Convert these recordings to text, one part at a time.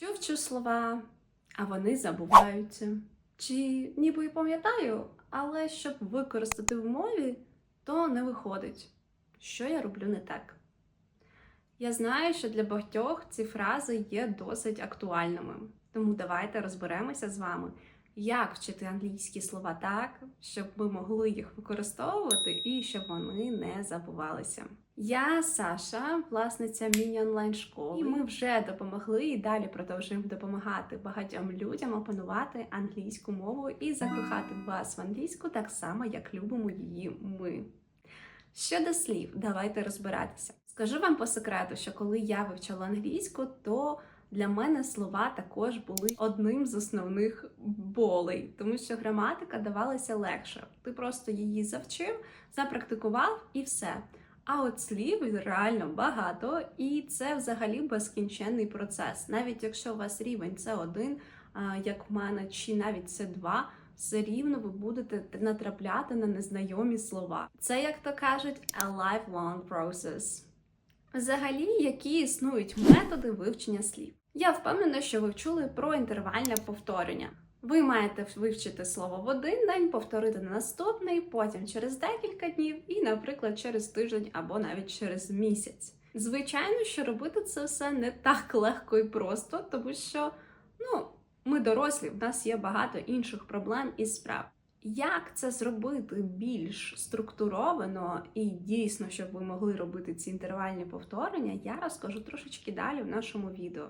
Чи вчу слова, а вони забуваються. Чи ніби і пам'ятаю, але щоб використати в мові, то не виходить. Що я роблю не так? Я знаю, що для багатьох ці фрази є досить актуальними. Тому давайте розберемося з вами, як вчити англійські слова так, щоб ми могли їх використовувати і щоб вони не забувалися. Я Саша, власниця міні-онлайн школи, і ми вже допомогли і далі продовжуємо допомагати багатьом людям опанувати англійську мову і закохати вас в англійську так само, як любимо її ми. Щодо слів, давайте розбиратися. Скажу вам по секрету, що коли я вивчала англійську, то для мене слова також були одним з основних болей, тому що граматика давалася легше. Ти просто її завчив, запрактикував і все. А от слів реально багато, і це взагалі безкінченний процес. Навіть якщо у вас рівень це один, як в мене, чи навіть це два, все рівно ви будете натрапляти на незнайомі слова. Це, як то кажуть, a lifelong process. Взагалі, які існують методи вивчення слів? Я впевнена, що ви чули про інтервальне повторення. Ви маєте вивчити слово в один день, повторити на наступний, потім через декілька днів, і, наприклад, через тиждень або навіть через місяць. Звичайно, що робити це все не так легко і просто, тому що ну, ми дорослі, в нас є багато інших проблем і справ. Як це зробити більш структуровано і дійсно, щоб ви могли робити ці інтервальні повторення, я розкажу трошечки далі в нашому відео.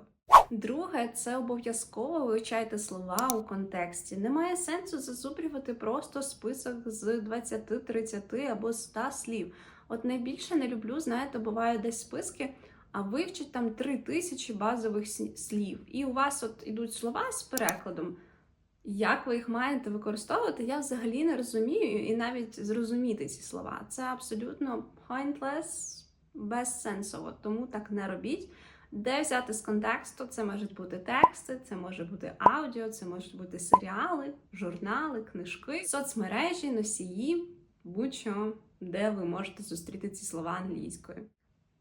Друге, це обов'язково вивчайте слова у контексті. Немає сенсу зазубрювати просто список з 20, 30 або 100 слів. От найбільше не люблю, знаєте, бувають десь списки, а вивчить там 3000 базових слів. І у вас от ідуть слова з перекладом. Як ви їх маєте використовувати, я взагалі не розумію і навіть зрозуміти ці слова. Це абсолютно pointless, безсенсово, тому так не робіть. Де взяти з контексту? Це можуть бути тексти, це може бути аудіо, це можуть бути серіали, журнали, книжки, соцмережі, носії, будь-що, де ви можете зустріти ці слова англійською.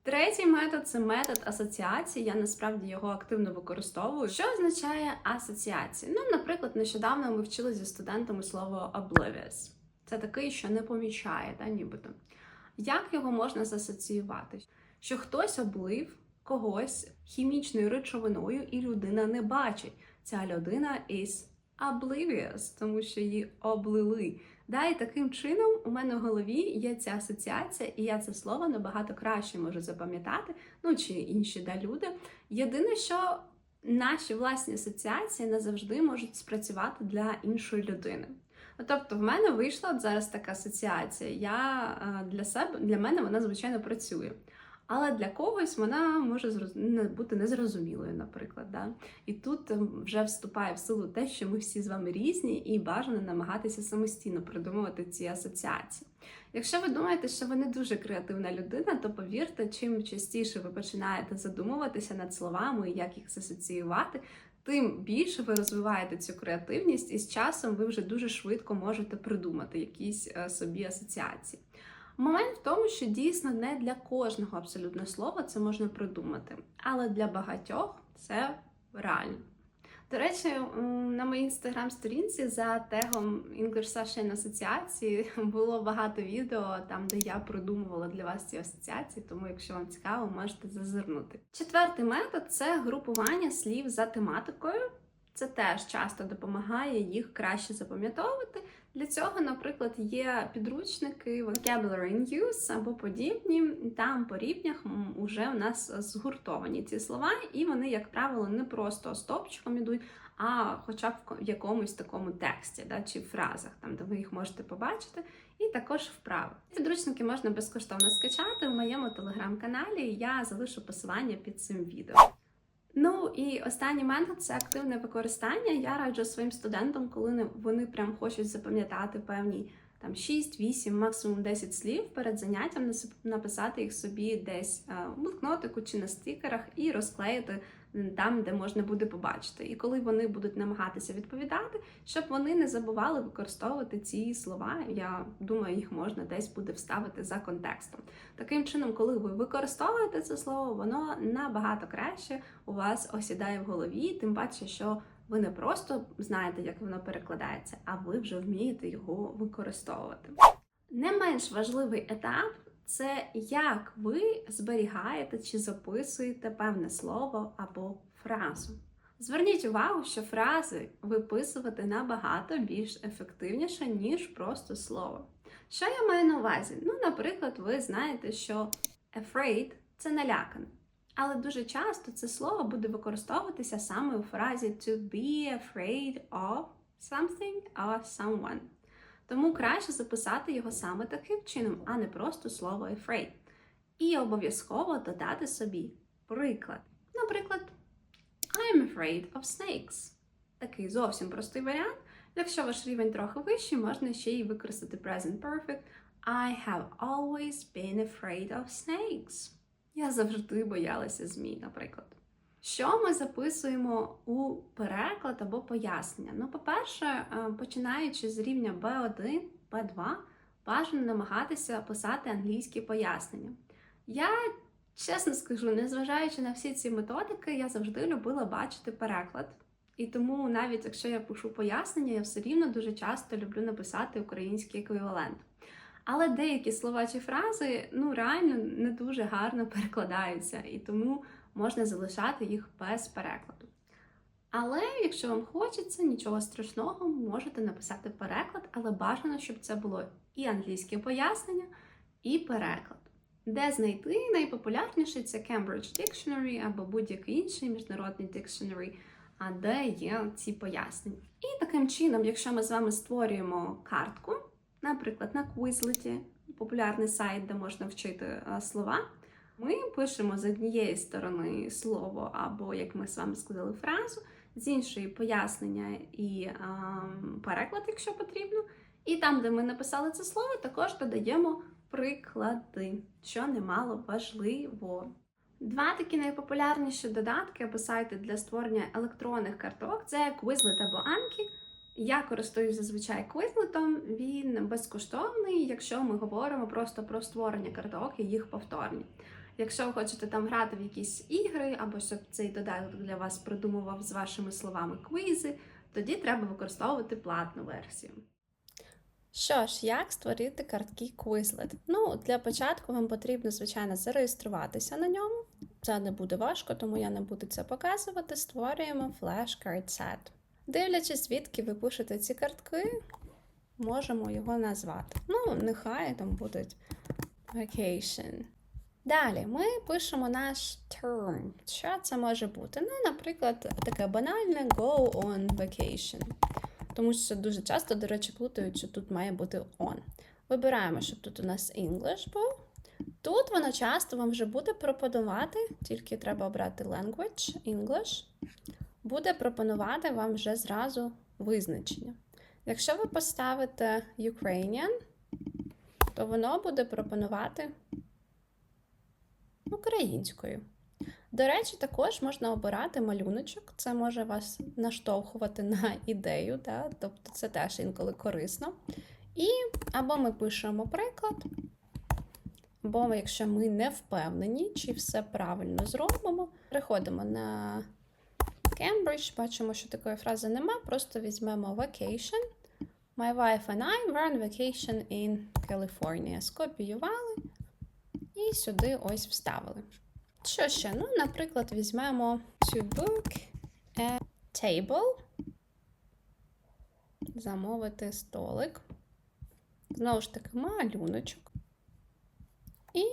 Третій метод це метод асоціації. Я насправді його активно використовую. Що означає асоціація? Ну, наприклад, нещодавно ми вчили зі студентами слово oblivious. Це такий, що не помічає, та, нібито. Як його можна засоціювати? Що хтось облив когось хімічною речовиною, і людина не бачить. Ця людина is oblivious, тому що її облили. Да, і таким чином у мене в голові є ця асоціація, і я це слово набагато краще можу запам'ятати, ну чи інші да, люди. Єдине, що наші власні асоціації не завжди можуть спрацювати для іншої людини. Тобто, в мене вийшла зараз така асоціація. Я для себе для мене вона звичайно працює. Але для когось вона може бути незрозумілою, наприклад. Да? І тут ем, вже вступає в силу те, що ми всі з вами різні, і бажано намагатися самостійно придумувати ці асоціації. Якщо ви думаєте, що ви не дуже креативна людина, то повірте, чим частіше ви починаєте задумуватися над словами і як їх асоціювати, тим більше ви розвиваєте цю креативність, і з часом ви вже дуже швидко можете придумати якісь е, собі асоціації. Момент в тому, що дійсно не для кожного абсолютно слова це можна придумати, але для багатьох це реально. До речі, на моїй інстаграм-сторінці за тегом English Session асоціації було багато відео там, де я продумувала для вас ці асоціації, тому якщо вам цікаво, можете зазирнути. Четвертий метод це групування слів за тематикою. Це теж часто допомагає їх краще запам'ятовувати. Для цього, наприклад, є підручники Vocabulary in Use або подібні. Там по рівнях вже у нас згуртовані ці слова, і вони, як правило, не просто стопчиком ідуть, а хоча б в якомусь такому тексті да, чи фразах, там де ви їх можете побачити, і також вправи. Підручники можна безкоштовно скачати в моєму телеграм-каналі. Я залишу посилання під цим відео. Ну і останній метод це активне використання. Я раджу своїм студентам, коли вони прям хочуть запам'ятати певні там 6, 8, максимум 10 слів перед заняттям написати їх собі десь у блокнотику чи на стикерах і розклеїти там, де можна буде побачити. І коли вони будуть намагатися відповідати, щоб вони не забували використовувати ці слова, я думаю, їх можна десь буде вставити за контекстом. Таким чином, коли ви використовуєте це слово, воно набагато краще у вас осідає в голові, тим паче, що ви не просто знаєте, як воно перекладається, а ви вже вмієте його використовувати. Не менш важливий етап це як ви зберігаєте чи записуєте певне слово або фразу. Зверніть увагу, що фрази виписувати набагато більш ефективніше, ніж просто слово. Що я маю на увазі? Ну, наприклад, ви знаєте, що afraid це наляканий. Але дуже часто це слово буде використовуватися саме у фразі to be afraid of something or someone. Тому краще записати його саме таким чином, а не просто слово afraid. І обов'язково додати собі приклад. Наприклад, I'm afraid of snakes. Такий зовсім простий варіант. Якщо ваш рівень трохи вищий, можна ще й використати present perfect. I have always been afraid of snakes. Я завжди боялася змій, наприклад. Що ми записуємо у переклад або пояснення? Ну, по-перше, е, починаючи з рівня B1, B2, бажано намагатися писати англійські пояснення. Я чесно скажу, незважаючи на всі ці методики, я завжди любила бачити переклад. І тому, навіть якщо я пишу пояснення, я все рівно дуже часто люблю написати український еквівалент. Але деякі слова чи фрази ну реально не дуже гарно перекладаються, і тому можна залишати їх без перекладу. Але якщо вам хочеться, нічого страшного, можете написати переклад, але бажано, щоб це було і англійське пояснення, і переклад. Де знайти найпопулярніший це Cambridge Dictionary або будь-який інший міжнародний dictionary, а де є ці пояснення. І таким чином, якщо ми з вами створюємо картку, наприклад, на Quizlet, популярний сайт, де можна вчити е, слова, ми пишемо з однієї сторони слово, або, як ми з вами сказали, фразу, з іншої пояснення і е, переклад, якщо потрібно. І там, де ми написали це слово, також додаємо приклади, що немало важливо. Два такі найпопулярніші додатки або сайти для створення електронних карток це Quizlet або Anki. Я користуюсь зазвичай Quizlet, він безкоштовний, якщо ми говоримо просто про створення карток і їх повторні. Якщо ви хочете там грати в якісь ігри, або щоб цей додаток для вас придумував з вашими словами квізи, тоді треба використовувати платну версію. Що ж, як створити картки Quizlet? Ну, для початку вам потрібно, звичайно, зареєструватися на ньому. Це не буде важко, тому я не буду це показувати. Створюємо flashcard set. Дивлячись, звідки ви пишете ці картки, можемо його назвати. Ну, нехай там будуть vacation. Далі ми пишемо наш term. Що це може бути? Ну, наприклад, таке банальне go on vacation. Тому що дуже часто, до речі, плутають, що тут має бути on. Вибираємо, щоб тут у нас English був. Тут воно часто вам вже буде пропонувати, тільки треба обрати language, English, буде пропонувати вам вже зразу визначення. Якщо ви поставите Ukrainian, то воно буде пропонувати українською. До речі, також можна обирати малюночок, це може вас наштовхувати на ідею, да? тобто це теж інколи корисно. І або ми пишемо приклад, або якщо ми не впевнені, чи все правильно зробимо, приходимо на Cambridge, бачимо, що такої фрази нема, просто візьмемо vacation. My wife and I were on vacation in California. Скопіювали і сюди ось вставили. Що ще? Ну, наприклад, візьмемо to book a table. Замовити столик. Знову ж таки, малюночок. І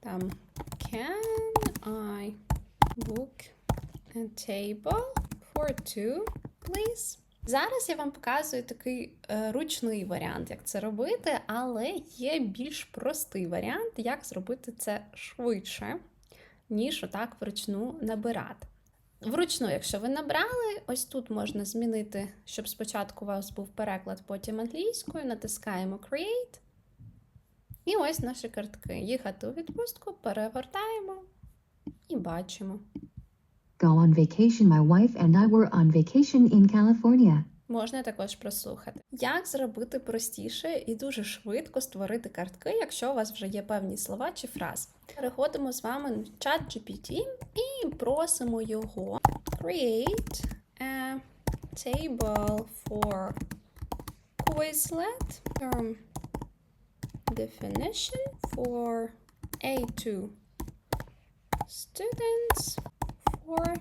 там can I book a table for two, please? Зараз я вам показую такий е, ручний варіант, як це робити, але є більш простий варіант, як зробити це швидше, ніж отак вручну набирати. Вручну, якщо ви набрали, ось тут можна змінити, щоб спочатку у вас був переклад, потім англійською, натискаємо Create. І ось наші картки. Їхати у відпустку, перегортаємо І бачимо. Go on vacation. My wife and I were on vacation in California. Можна також прослухати. Як зробити простіше і дуже швидко створити картки, якщо у вас вже є певні слова чи фрази. Переходимо з вами в чат GPT і просимо його create a table for Quizlet term definition for A2 students for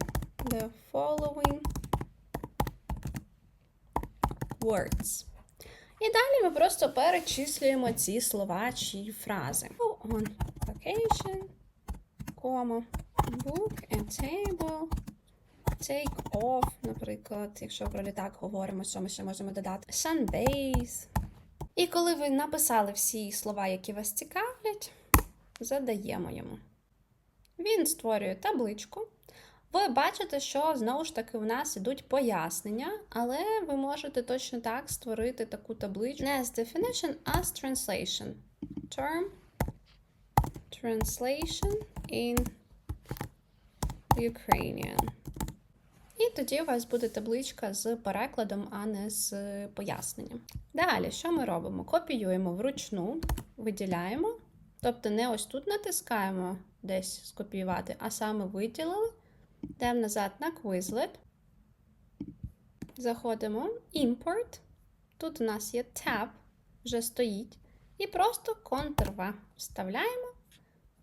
the following words. І далі ми просто перечислюємо ці слова чи фрази. Go on vacation, comma, book a table, take off, наприклад, якщо про літак говоримо, що ми ще можемо додати. Sunbathe. І коли ви написали всі слова, які вас цікавлять, задаємо йому. Він створює табличку. Ви бачите, що знову ж таки у нас ідуть пояснення, але ви можете точно так створити таку табличку не з definition, а з translation. Term translation in Ukrainian. І тоді у вас буде табличка з перекладом, а не з поясненням. Далі, що ми робимо? Копіюємо вручну, виділяємо, тобто не ось тут натискаємо десь скопіювати, а саме виділили. Йдемо назад на Quizlet. Заходимо Import. Тут у нас є Tab, вже стоїть. І просто Ctrl-V вставляємо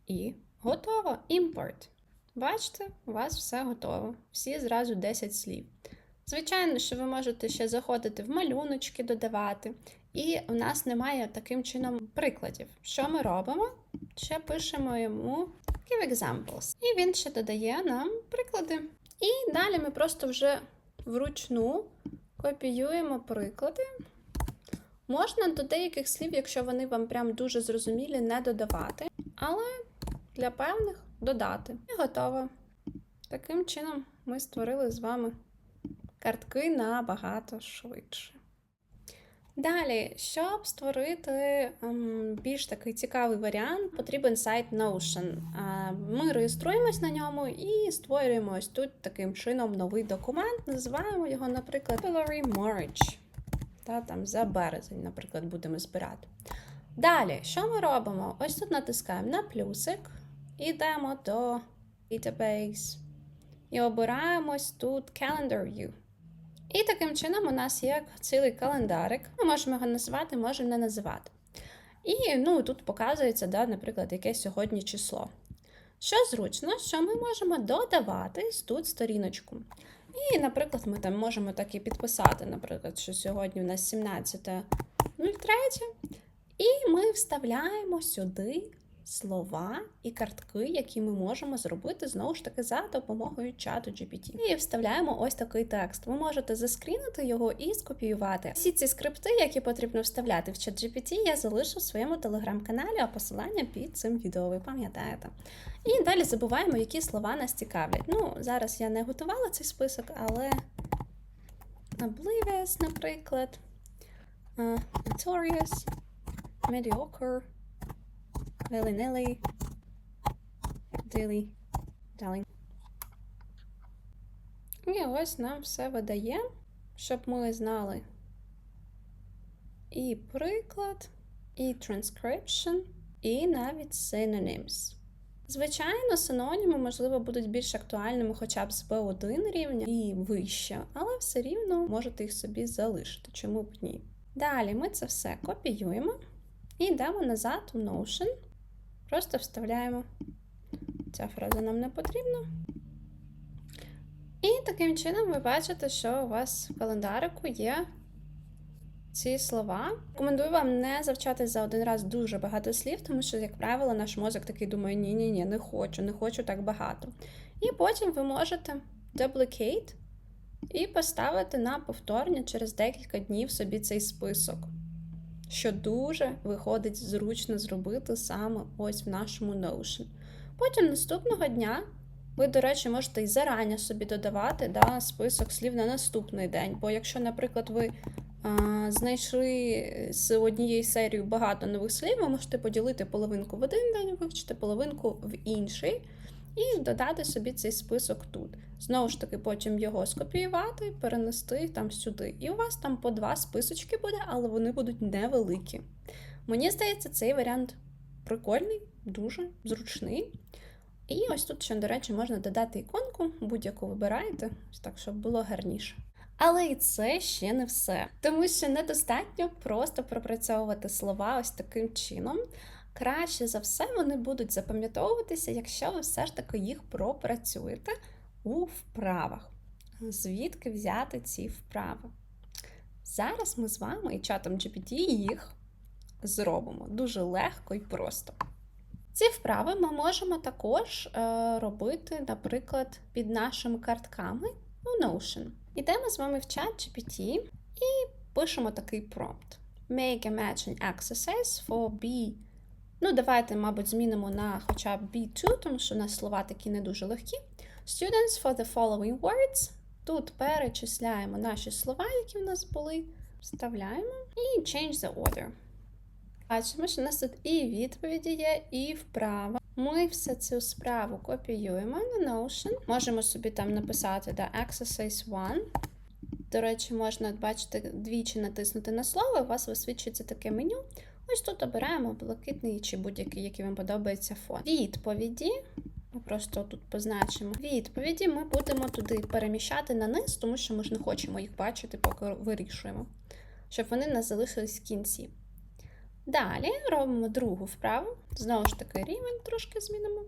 і готово. Import. Бачите, у вас все готово. Всі зразу 10 слів. Звичайно, що ви можете ще заходити в малюночки, додавати. І у нас немає таким чином прикладів. Що ми робимо? Ще пишемо йому Give examples. І він ще додає нам приклади. І далі ми просто вже вручну копіюємо приклади. Можна до деяких слів, якщо вони вам прям дуже зрозумілі, не додавати, але для певних додати. І готово. Таким чином ми створили з вами картки набагато швидше. Далі, щоб створити ем, більш такий цікавий варіант, потрібен сайт Notion. Ми реєструємось на ньому і створюємо ось тут таким чином новий документ. Називаємо його, наприклад, February March. Та, там за березень, наприклад, будемо збирати. Далі, що ми робимо? Ось тут натискаємо на плюсик, йдемо до Database і обираємо ось тут Calendar View. І таким чином у нас є цілий календарик. Ми можемо його називати, можемо не називати. І ну, тут показується, да, наприклад, яке сьогодні число. Що зручно, що ми можемо додавати тут сторіночку. І, наприклад, ми там можемо так і підписати, наприклад, що сьогодні у нас 17.03. І ми вставляємо сюди слова і картки, які ми можемо зробити знову ж таки за допомогою чату GPT. І вставляємо ось такий текст. Ви можете заскрінити його і скопіювати. Всі ці скрипти, які потрібно вставляти в чат GPT, я залишу в своєму телеграм-каналі, а посилання під цим відео, ви пам'ятаєте. І далі забуваємо, які слова нас цікавлять. Ну, зараз я не готувала цей список, але oblivious, наприклад, uh, notorious, mediocre, willy-nilly, dilly, darling. І ось нам все видає, щоб ми знали і приклад, і transcription, і навіть synonyms. Звичайно, синоніми, можливо, будуть більш актуальними хоча б з B1 рівня і вище, але все рівно можете їх собі залишити, чому б ні. Далі ми це все копіюємо і йдемо назад у Notion. Просто вставляємо. Ця фраза нам не потрібна. І таким чином ви бачите, що у вас в календарику є ці слова. Рекомендую вам не завчатись за один раз дуже багато слів, тому що, як правило, наш мозок такий думає: ні-ні, ні не хочу, не хочу так багато. І потім ви можете duplicate і поставити на повторення через декілька днів собі цей список. Що дуже виходить зручно зробити саме ось в нашому Notion. Потім наступного дня ви, до речі, можете і зарані собі додавати да, список слів на наступний день. Бо якщо, наприклад, ви а, знайшли з однієї серії багато нових слів, ви можете поділити половинку в один день, вивчити половинку в інший. І додати собі цей список тут. Знову ж таки, потім його скопіювати, перенести там сюди. І у вас там по два списочки буде, але вони будуть невеликі. Мені здається, цей варіант прикольний, дуже зручний. І ось тут ще, до речі, можна додати іконку, будь-яку вибираєте, ось так, щоб було гарніше. Але і це ще не все, тому що недостатньо просто пропрацьовувати слова ось таким чином. Краще за все вони будуть запам'ятовуватися, якщо ви все ж таки їх пропрацюєте у вправах. Звідки взяти ці вправи? Зараз ми з вами і чатом GPT їх зробимо дуже легко і просто. Ці вправи ми можемо також е, робити, наприклад, під нашими картками у Notion. Ідемо з вами в чат GPT і пишемо такий промпт. Make a matching exercise for B. Ну, давайте, мабуть, змінимо на хоча б B2, тому що у нас слова такі не дуже легкі. Students for the following words. Тут перечисляємо наші слова, які в нас були, вставляємо і change the order. Бачимо, що у нас тут і відповіді є, і вправа. Ми все цю справу копіюємо на Notion. Можемо собі там написати да, exercise 1. До речі, можна, бачите, двічі натиснути на слово, і у вас висвічується таке меню. Ось тут обираємо блакитний чи будь-який, який вам подобається фон. Відповіді. Ми просто тут позначимо відповіді. Ми будемо туди переміщати на низ, тому що ми ж не хочемо їх бачити, поки вирішуємо, щоб вони не залишились в кінці. Далі робимо другу вправу. Знову ж таки, рівень трошки змінимо.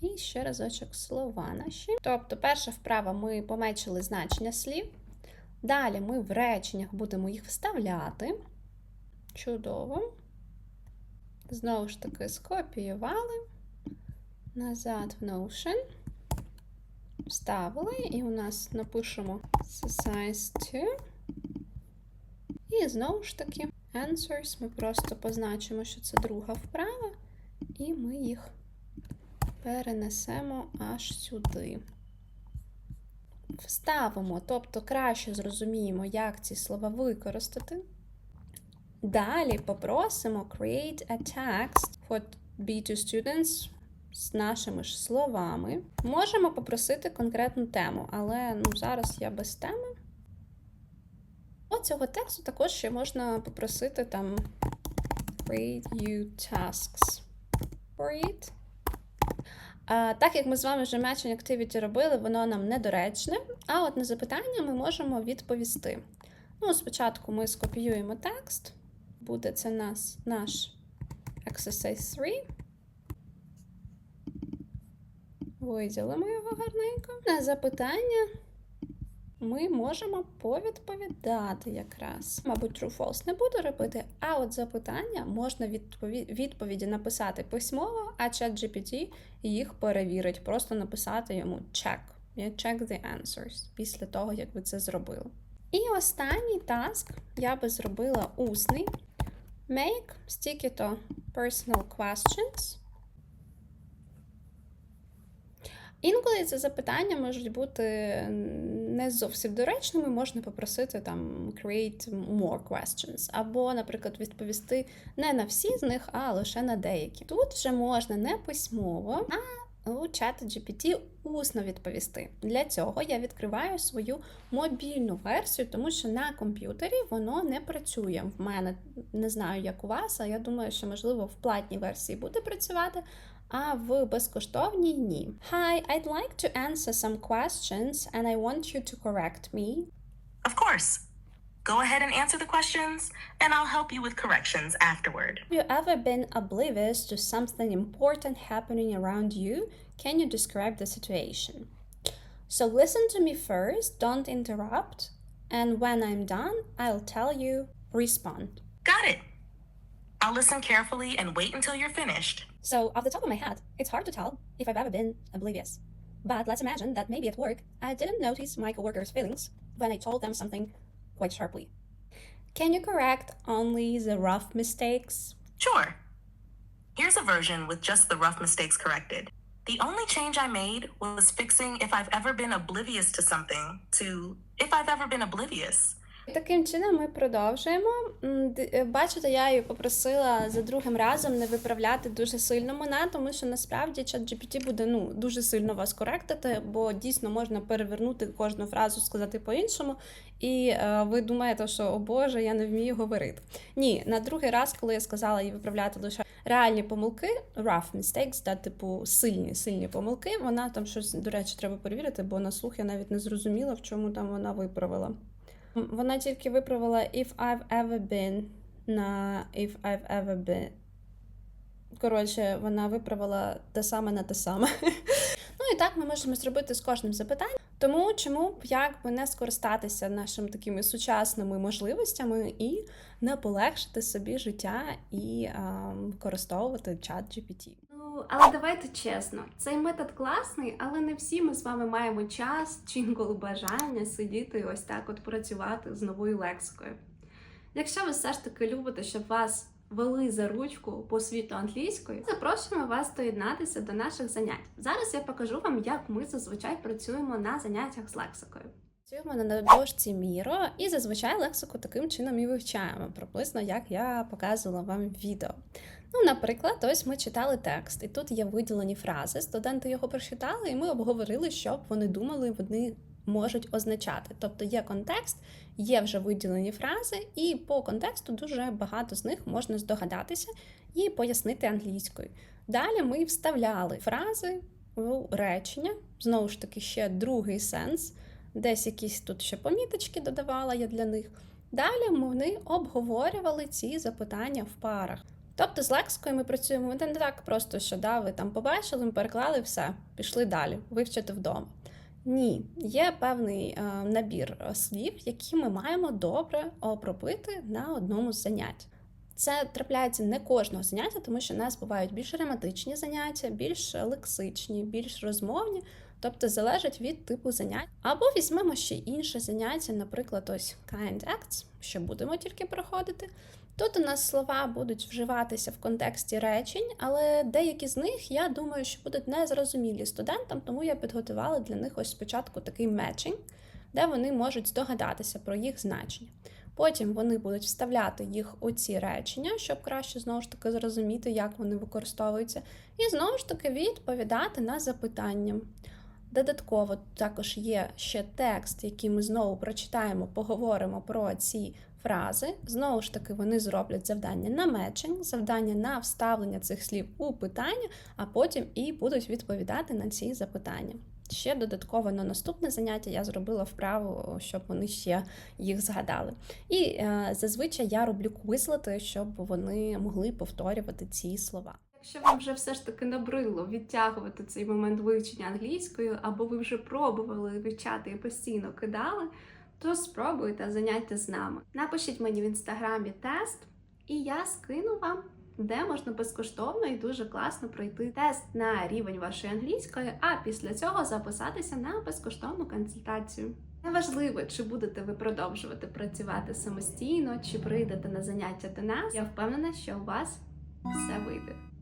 І ще разочок слова наші. Тобто, перша вправа ми помечили значення слів. Далі ми в реченнях будемо їх вставляти. Чудово. Знову ж таки, скопіювали. Назад в Notion. Вставили, і у нас напишемо size 2. І знову ж таки, answers. Ми просто позначимо, що це друга вправа, і ми їх перенесемо аж сюди. Вставимо, тобто краще зрозуміємо, як ці слова використати. Далі попросимо create a text for B2 students з нашими ж словами. Можемо попросити конкретну тему, але ну, зараз я без теми. О, цього тексту також ще можна попросити там create you tasks for. А, так як ми з вами вже matching activity робили, воно нам недоречне. А от на запитання ми можемо відповісти. Ну, спочатку ми скопіюємо текст. Буде це нас, наш exercise 3. Виділимо його гарненько. На запитання ми можемо повідповідати якраз. Мабуть, true-false не буду робити, а от запитання можна відпові... відповіді написати письмово, а чат GPT їх перевірить. Просто написати йому check. Check the answers після того, як ви це зробили. І останній таск я би зробила усний. Make sticky-to personal questions. Інколи ці запитання можуть бути не зовсім доречними, можна попросити там create more questions, або, наприклад, відповісти не на всі з них, а лише на деякі. Тут вже можна не письмово, а у чат GPT усно відповісти. Для цього я відкриваю свою мобільну версію, тому що на комп'ютері воно не працює. В мене не знаю, як у вас, а я думаю, що можливо в платній версії буде працювати. А в безкоштовній ні. Hi, I'd like to answer some questions and I want you to correct me. Of course. Go ahead and answer the questions, and I'll help you with corrections afterward. Have you ever been oblivious to something important happening around you? Can you describe the situation? So listen to me first, don't interrupt, and when I'm done, I'll tell you respond. Got it. I'll listen carefully and wait until you're finished. So, off the top of my head, it's hard to tell if I've ever been oblivious. But let's imagine that maybe at work, I didn't notice my coworkers' feelings when I told them something quite sharply. Can you correct only the rough mistakes? Sure. Here's a version with just the rough mistakes corrected. The only change I made was fixing if I've ever been oblivious to something to if I've ever been oblivious. Таким чином ми продовжуємо. Е, Бачите, я її попросила за другим разом не виправляти дуже сильно мене, тому що насправді ChatGPT буде ну дуже сильно вас коректити, бо дійсно можна перевернути кожну фразу, сказати по-іншому, і е, ви думаєте, що о Боже, я не вмію говорити. Ні, на другий раз, коли я сказала їй виправляти лише реальні помилки, rough mistakes, да, типу сильні, сильні помилки. Вона там щось, до речі, треба перевірити, бо на слух я навіть не зрозуміла, в чому там вона виправила. Вона тільки виправила if I've ever been на if I've ever been. Коротше, вона виправила те саме на те саме. Ну і так ми можемо зробити з кожним запитанням. Тому чому б як би не скористатися нашими такими сучасними можливостями і не полегшити собі життя і а, використовувати чат GPT. Але давайте чесно, цей метод класний, але не всі ми з вами маємо час чи інколи бажання сидіти ось так от працювати з новою лексикою. Якщо ви все ж таки любите, щоб вас вели за ручку по світу англійської, запрошуємо вас доєднатися до наших занять. Зараз я покажу вам, як ми зазвичай працюємо на заняттях з лексикою. Працюємо на дошці Міро і зазвичай лексику таким чином і вивчаємо, приблизно як я показувала вам в відео. Ну, наприклад, ось ми читали текст, і тут є виділені фрази. Студенти його прочитали, і ми обговорили, що б вони думали, вони можуть означати. Тобто є контекст, є вже виділені фрази, і по контексту дуже багато з них можна здогадатися і пояснити англійською. Далі ми вставляли фрази в речення, знову ж таки, ще другий сенс, десь якісь тут ще поміточки додавала я для них. Далі вони обговорювали ці запитання в парах. Тобто з лексикою ми працюємо не так просто, що да, ви там побачили, ми переклали все, пішли далі, вивчити вдома. Ні, є певний е, набір е, слів, які ми маємо добре опробити на одному з занять. Це трапляється не кожного заняття, тому що у нас бувають більш граматичні заняття, більш лексичні, більш розмовні, тобто залежить від типу занять. Або візьмемо ще інше заняття, наприклад, ось kind acts, що будемо тільки проходити. Тут у нас слова будуть вживатися в контексті речень, але деякі з них, я думаю, що будуть незрозумілі студентам, тому я підготувала для них ось спочатку такий мечинг, де вони можуть здогадатися про їх значення. Потім вони будуть вставляти їх у ці речення, щоб краще знову ж таки зрозуміти, як вони використовуються, і знову ж таки відповідати на запитання. Додатково також є ще текст, який ми знову прочитаємо, поговоримо про ці фрази. Знову ж таки, вони зроблять завдання на мечень, завдання на вставлення цих слів у питання, а потім і будуть відповідати на ці запитання. Ще додатково на наступне заняття я зробила вправу, щоб вони ще їх згадали. І е, зазвичай я роблю квизлети, щоб вони могли повторювати ці слова. Якщо вам вже все ж таки набрило відтягувати цей момент вивчення англійською, або ви вже пробували вивчати і постійно кидали, то спробуйте заняття з нами. Напишіть мені в інстаграмі тест, і я скину вам, де можна безкоштовно і дуже класно пройти тест на рівень вашої англійської, а після цього записатися на безкоштовну консультацію. Неважливо, чи будете ви продовжувати працювати самостійно, чи прийдете на заняття до нас. Я впевнена, що у вас все вийде.